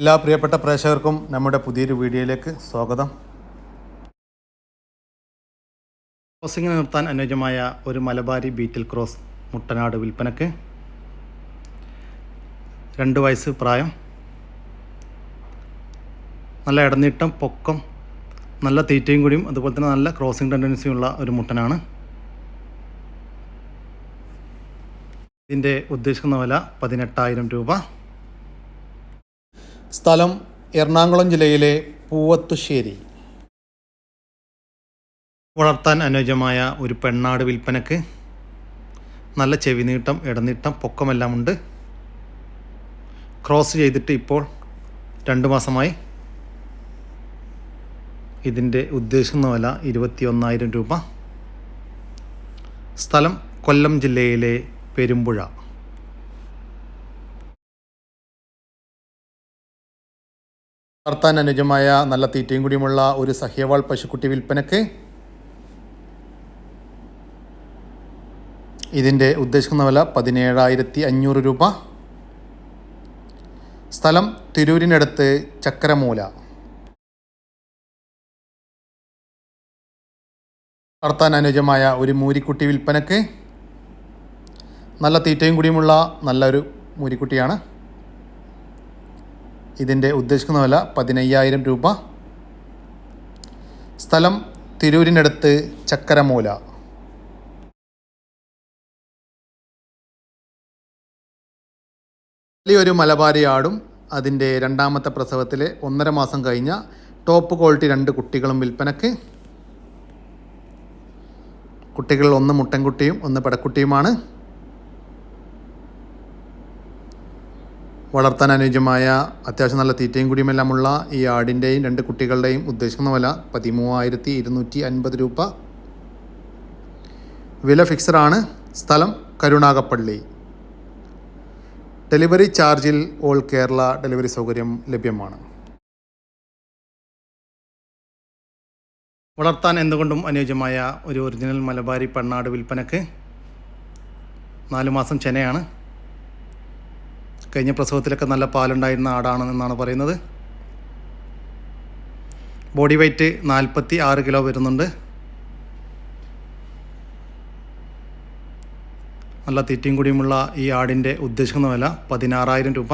എല്ലാ പ്രിയപ്പെട്ട പ്രേക്ഷകർക്കും നമ്മുടെ പുതിയൊരു വീഡിയോയിലേക്ക് സ്വാഗതം. ക്രോസിംഗ് നിർത്താൻ അനുയോജ്യമായ ഒരു മലബാരി ബീറ്റിൽ ക്രോസ് മുട്ടനാട് വിൽപ്പനക്ക്. രണ്ട് വയസ്സ് പ്രായം. നല്ല ഇടനീട്ടം പൊക്കം നല്ല തീറ്റയും കൂടിയും അതുപോലെ തന്നെ നല്ല ക്രോസിംഗ് ടെൻഡൻസിയുള്ള ഒരു മുട്ടനാണ്. ഇതിന്റെ ഉദ്ദേശിക്കുന്ന വില പതിനെട്ടായിരം രൂപ. സ്ഥലം എറണാകുളം ജില്ലയിലെ പൂവത്തുശ്ശേരി. വളർത്താൻ അനുയോജ്യമായ ഒരു പെണ്ണാട് വിൽപ്പനക്ക് നല്ല ചെവി നീട്ടം ഇടനീട്ടം പൊക്കമെല്ലാം ഉണ്ട്. ക്രോസ് ചെയ്തിട്ട് ഇപ്പോൾ രണ്ട് മാസമായി ഇതിന്റെ ഉദ്ദേശിക്കുന്ന വില ഇരുപത്തി ഒന്നായിരം രൂപ. സ്ഥലം കൊല്ലം ജില്ലയിലെ പെരുമ്പുഴ. വളർത്താൻ അനുജമായ നല്ല തീറ്റയും കൂടിയുമുള്ള ഒരു സഹ്യവാൾ പശുക്കുട്ടി വിൽപ്പനക്ക് ഇതിന്റെ ഉദ്ദേശിക്കുന്ന വില പതിനേഴായിരത്തി അഞ്ഞൂറ് രൂപ. സ്ഥലം തിരൂരിനടുത്ത് ചക്രമൂല വളർത്താൻ അനുജമായ ഒരു മൂരിക്കുട്ടി വിൽപ്പനക്ക് നല്ല തീറ്റയും കൂടിയുമുള്ള നല്ലൊരു മൂരിക്കുട്ടിയാണ്. ഇതിന്റെ ഉദ്ദേശിക്കുന്ന വില പതിനയ്യായിരം രൂപ. സ്ഥലം തിരൂരിനടുത്ത് ചക്കരമൂല. വലിയൊരു മലബാരി ആടും അതിന്റെ രണ്ടാമത്തെ പ്രസവത്തിലെ ഒന്നര മാസം കഴിഞ്ഞ ടോപ്പ് ക്വാളിറ്റി രണ്ട് കുട്ടികളും വിൽപ്പനക്ക്. കുട്ടികളിൽ ഒന്ന് മുട്ടൻകുട്ടിയും ഒന്ന് പെടക്കുട്ടിയുമാണ്. വളർത്താൻ അനുയോജ്യമായ അത്യാവശ്യം നല്ല തീറ്റയും കുടിയുമെല്ലാമുള്ള ഈ ആടിന്റെയും രണ്ട് കുട്ടികളുടെയും ഉദ്ദേശിക്കുന്ന വില പതിമൂവായിരത്തി ഇരുന്നൂറ്റി അൻപത് രൂപ. വില ഫിക്സഡാണ് സ്ഥലം കരുണാകപ്പള്ളി. ഡെലിവറി ചാർജിൽ ഓൾ കേരള ഡെലിവറി സൗകര്യം ലഭ്യമാണ്. വളർത്താൻ എന്തുകൊണ്ടും അനുയോജ്യമായ ഒരു ഒറിജിനൽ മലബാരി പെണ്ണാട് വിൽപ്പനക്ക് നാലു മാസം ചെനയാണ് കഴിഞ്ഞ പ്രസവത്തിലൊക്കെ നല്ല പാലുണ്ടായിരുന്ന ആടാണെന്നാണ് പറയുന്നത്. ബോഡി വെയ്റ്റ് നാൽപ്പത്തി ആറ് കിലോ വരുന്നുണ്ട്. നല്ല തീറ്റയും കൂടിയുമുള്ള ഈ ആടിന്റെ ഉദ്ദേശിക്കുന്ന വില പതിനാറായിരം രൂപ.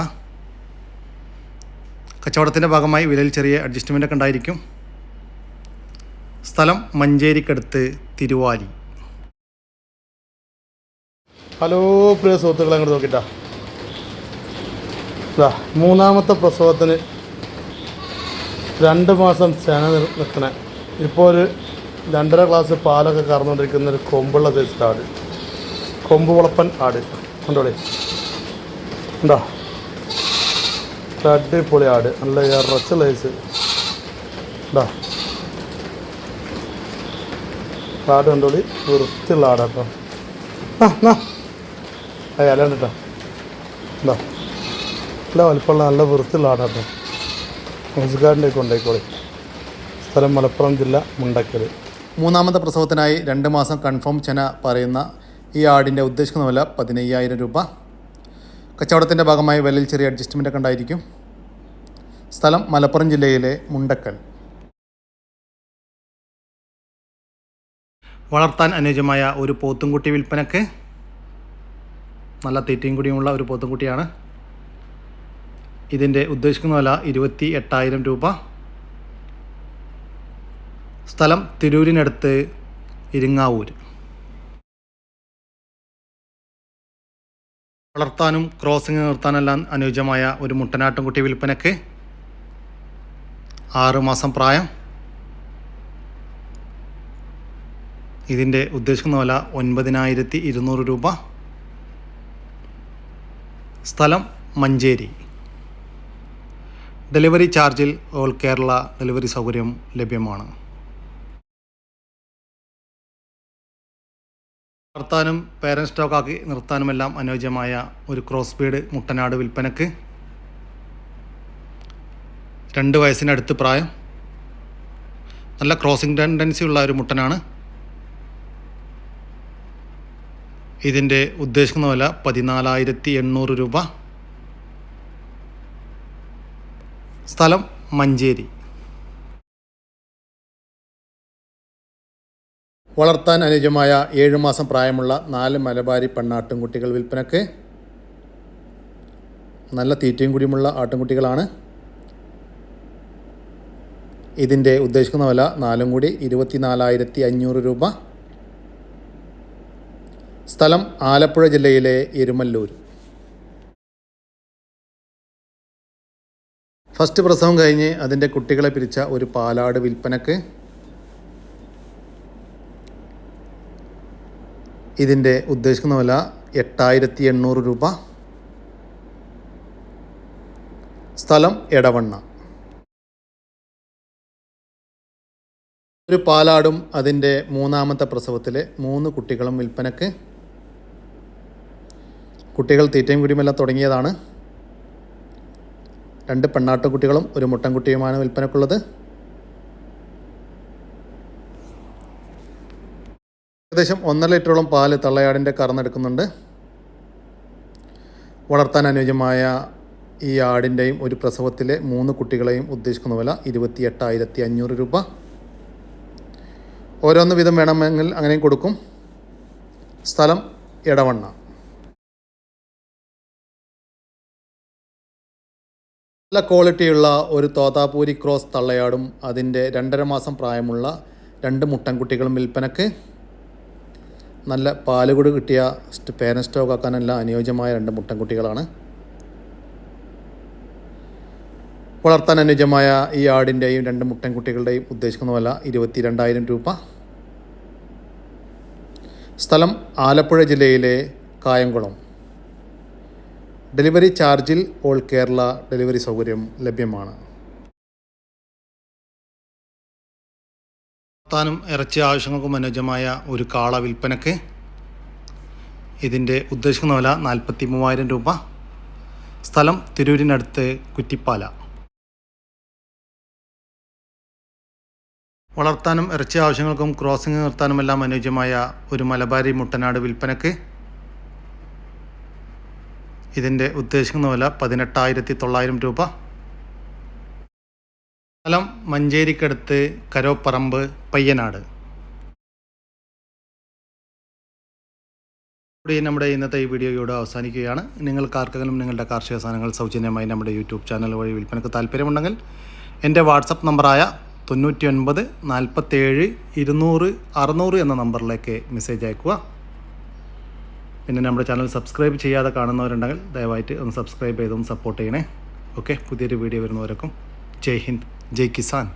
കച്ചവടത്തിന്റെ ഭാഗമായി വിലയിൽ ചെറിയ അഡ്ജസ്റ്റ്മെന്റ് ഒക്കെ ഉണ്ടായിരിക്കും. സ്ഥലം മഞ്ചേരിക്കടുത്ത് തിരുവാലി. ഹലോ പ്രിയ സുഹൃത്തുക്കളെ അങ്ങോട്ട് നോക്കിട്ടാ. മൂന്നാമത്തെ പ്രസവത്തിന് രണ്ട് മാസം ചെന നിൽക്കണേ ഇപ്പോൾ ഒരു രണ്ടര ഗ്ലാസ് പാലൊക്കെ കറന്നുകൊണ്ടിരിക്കുന്ന ഒരു കൊമ്പുള്ള സൈസ് ആട്. കൊമ്പ് വളപ്പൻ ആട്. കണ്ടോളെ? ഉണ്ടോ അടിപൊളി ആട്. നല്ല ഇറച്ച ലൈസ് ഉണ്ടോ ആട് കണ്ടോളി? വൃത്തിയുള്ള ആടാട്ടോ. ആ ആ ഇല കേട്ടോ എന്താ നല്ല വലിപ്പമുള്ള നല്ല വൃത്തിയുള്ള ആടാട്ടോ. ഹൗസ്ഗാർഡിന്റെ കൊണ്ടായിക്കോളി സ്ഥലം മലപ്പുറം ജില്ല മുണ്ടക്കൽ മൂന്നാമത്തെ പ്രസവത്തിനായി രണ്ട് മാസം കൺഫേം ചെന പറയുന്ന ഈ ആടിന്റെ ഉദ്ദേശിക്കുന്ന വില പതിനയ്യായിരം രൂപ. കച്ചവടത്തിന്റെ ഭാഗമായി വിലയിൽ ചെറിയ അഡ്ജസ്റ്റ്മെന്റ് ഒക്കെ ഉണ്ടായിരിക്കും. സ്ഥലം മലപ്പുറം ജില്ലയിലെ മുണ്ടക്കൽ. വളർത്താൻ അനുയോജ്യമായ ഒരു പോത്തുംകുട്ടി വിൽപ്പനക്ക് നല്ല തീറ്റയും കൂടിയുമുള്ള ഒരു പോത്തുംകുട്ടിയാണ് ഇതിന്റെ ഉദ്ദേശിക്കുന്ന വില ഇരുപത്തി എട്ടായിരം രൂപ. സ്ഥലം തിരൂരിനടുത്ത് ഇരിങ്ങാവൂർ വളർത്താനും ക്രോസിംഗ് നിർത്താനെല്ലാം അനുയോജ്യമായ ഒരു മുട്ടനാട്ടുംകുട്ടി വിൽപ്പനക്ക് ആറുമാസം പ്രായം. ഇതിന്റെ ഉദ്ദേശിക്കുന്ന വില ഒൻപതിനായിരത്തി ഇരുന്നൂറ് രൂപ. സ്ഥലം മഞ്ചേരി. ഡെലിവറി ചാർജിൽ ഓൾ കേരള ഡെലിവറി സൗകര്യം ലഭ്യമാണ്. വളർത്താനും പേരന്റ് സ്റ്റോക്കാക്കി നിർത്താനുമെല്ലാം അനുയോജ്യമായ ഒരു ക്രോസ് ബീഡ് മുട്ടനാട് വിൽപ്പനക്ക്. രണ്ട് വയസ്സിനടുത്ത് പ്രായം. നല്ല ക്രോസിംഗ് ടെൻഡൻസി ഉള്ള ഒരു മുട്ടനാണ്. ഇതിന്റെ ഉദ്ദേശിക്കുന്ന വില പതിനാലായിരത്തി എണ്ണൂറ് രൂപ. സ്ഥലം മഞ്ചേരി. വളർത്താൻ അനുജമായ ഏഴു മാസം പ്രായമുള്ള നാല് മലബാരി പെണ്ണാട്ടുംകുട്ടികൾ വിൽപ്പനക്ക് നല്ല തീറ്റയും കൂടിയുമുള്ള ആട്ടുംകുട്ടികളാണ്. ഇതിന്റെ ഉദ്ദേശിക്കുന്ന വില നാലും കൂടി ഇരുപത്തിനാലായിരത്തി അഞ്ഞൂറ് രൂപ. സ്ഥലം ആലപ്പുഴ ജില്ലയിലെ എരുമല്ലൂർ. ഫസ്റ്റ് പ്രസവം കഴിഞ്ഞ് അതിന്റെ കുട്ടികളെ പിരിച്ച ഒരു പാലാട് വിൽപ്പനക്ക് ഇതിന്റെ ഉദ്ദേശിക്കുന്ന വില എട്ടായിരത്തി എണ്ണൂറ് രൂപ. സ്ഥലം എടവണ്ണ. ഒരു പാലാടും അതിന്റെ മൂന്നാമത്തെ പ്രസവത്തിലെ മൂന്ന് കുട്ടികളും വിൽപ്പനക്ക്. കുട്ടികൾ തീറ്റയും കുടിയുമെല്ലാം തുടങ്ങിയതാണ്. രണ്ട് പെണ്ണാട്ടുകുട്ടികളും ഒരു മുട്ടൻകുട്ടിയുമാണ് വിൽപ്പനക്കുള്ളത്. ഏകദേശം ഒന്നര ലിറ്ററോളം പാൽ തള്ളയാടിന്റെ കറന്നെടുക്കുന്നുണ്ട്. വളർത്താൻ അനുയോജ്യമായ ഈ ആടിന്റെയും ഒരു പ്രസവത്തിലെ മൂന്ന് കുട്ടികളെയും ഉദ്ദേശിക്കുന്ന വില ഇരുപത്തി എട്ടായിരത്തി അഞ്ഞൂറ് രൂപ. ഓരോന്ന് വീതം വേണമെങ്കിൽ അങ്ങനെയും കൊടുക്കും. സ്ഥലം എടവണ്ണ. നല്ല ക്വാളിറ്റിയുള്ള ഒരു തോതാപൂരി ക്രോസ് തള്ളയാടും അതിന്റെ രണ്ടര മാസം പ്രായമുള്ള രണ്ട് മുട്ടൻകുട്ടികളും വിൽപ്പനക്ക്. നല്ല പാലുകൂട് കിട്ടിയ പേരൻ സ്റ്റോക്ക് ആക്കാനെല്ലാം അനുയോജ്യമായ രണ്ട് മുട്ടൻകുട്ടികളാണ്. വളർത്താൻ അനുയോജ്യമായ ഈ ആടിന്റെയും രണ്ട് മുട്ടൻകുട്ടികളുടെയും ഉദ്ദേശിക്കുന്ന വില ഇരുപത്തി രണ്ടായിരം രൂപ. സ്ഥലം ആലപ്പുഴ ജില്ലയിലെ കായംകുളം. ഡെലിവറി ചാർജിൽ ഓൾ കേരള ഡെലിവറി സൗകര്യം ലഭ്യമാണ്. താനും ഇറച്ചി ആവശ്യങ്ങൾക്കും അനുയോജ്യമായ ഒരു കാള വിൽപ്പനക്ക് ഇതിന്റെ ഉദ്ദേശിക്കുന്ന വില നാൽപ്പത്തി മൂവായിരം രൂപ. സ്ഥലം തിരൂരിനടുത്ത് കുറ്റിപ്പാല. വളർത്താനും ഇറച്ചി ആവശ്യങ്ങൾക്കും ക്രോസിംഗ് നിർത്താനുമെല്ലാം അനുയോജ്യമായ ഒരു മലബാരി മുട്ടനാട് വിൽപ്പനക്ക് ഇതിന്റെ ഉദ്ദേശിക്കുന്ന വില പതിനെട്ടായിരത്തി തൊള്ളായിരം രൂപ. സ്ഥലം മഞ്ചേരിക്കടുത്ത് കരോപ്പറമ്പ് പയ്യനാട്. കൂടി നമ്മുടെ ഇന്നത്തെ ഈ വീഡിയോ ഇവിടെ അവസാനിക്കുകയാണ്. നിങ്ങൾക്ക് ആർക്കെങ്കിലും നിങ്ങളുടെ കാർഷിക സാധനങ്ങൾ സൗജന്യമായി നമ്മുടെ യൂട്യൂബ് ചാനൽ വഴി വിൽപ്പനക്ക് താല്പര്യമുണ്ടെങ്കിൽ എന്റെ വാട്സപ്പ് നമ്പറായ തൊണ്ണൂറ്റി ഒൻപത് നാൽപ്പത്തേഴ് ഇരുന്നൂറ് അറുന്നൂറ് എന്ന നമ്പറിലേക്ക് മെസ്സേജ് അയക്കുക. പിന്നെ നമ്മുടെ ചാനൽ സബ്സ്ക്രൈബ് ചെയ്യാതെ കാണുന്നവരുണ്ടെങ്കിൽ ദയവായിട്ട് ഒന്ന് സബ്സ്ക്രൈബ് ചെയ്തൊന്ന് സപ്പോർട്ട് ചെയ്യണേ. ഓക്കെ പുതിയൊരു വീഡിയോ വരുന്നവരൊക്കെ. ജയ് ഹിന്ദ് ജയ് കിസാൻ.